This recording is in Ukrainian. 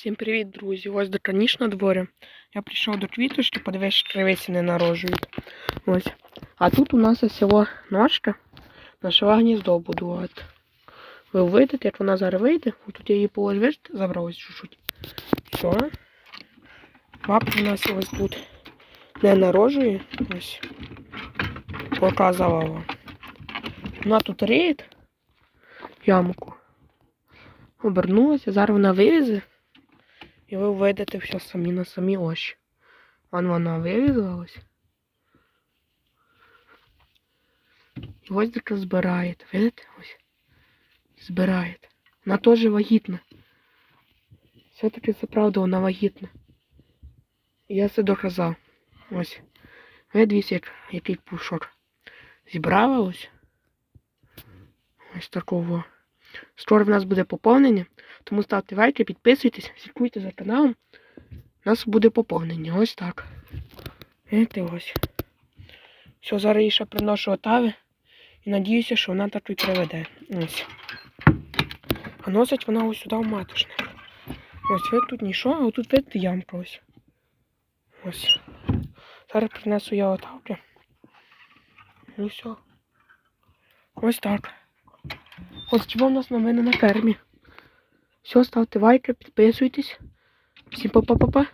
Всім привіт, друзі! Ось до на дворі. Я прийшов до квіточки, подивись, що кривиці не народжують. Ось. А тут у нас ось село ножка. Нашла гніздо будувати. Ви увидите, як вона зараз вийде. Тут я її положив, забрав чуть-чуть. Все. Бабка у нас ось тут не народжує. Ось. Показала вам. Вона тут риє ямку. Обернулася, зараз вона вилізе. І ви вийдете все самі на самі очі. Вон вона вирізалась. І ось таке збирає. Видите? Ось. Збирає. Вона теж вагітна. Все-таки це правда, вона вагітна. Я це доказав. Ось. Ви дивіться, як, який пушок. Зібрала ось. Ось такого. Скоро в нас буде поповнення. Тому ставте лайки, підписуйтесь, слідкуйте за каналом. У нас буде поповнення. Ось так. Видите, ось. Все, зараз їй ще приношу отави. І надіюся, що вона так і приведе. Ось. А носить вона ось сюди в матушник. Ось ви тут нічого, а тут видите ямка ось. Ось. Зараз принесу я отавки. І все. Ось так. Ось чого в нас новини на фермі. Все, ставте лайки, підписуйтесь. Всім па-па-па-па.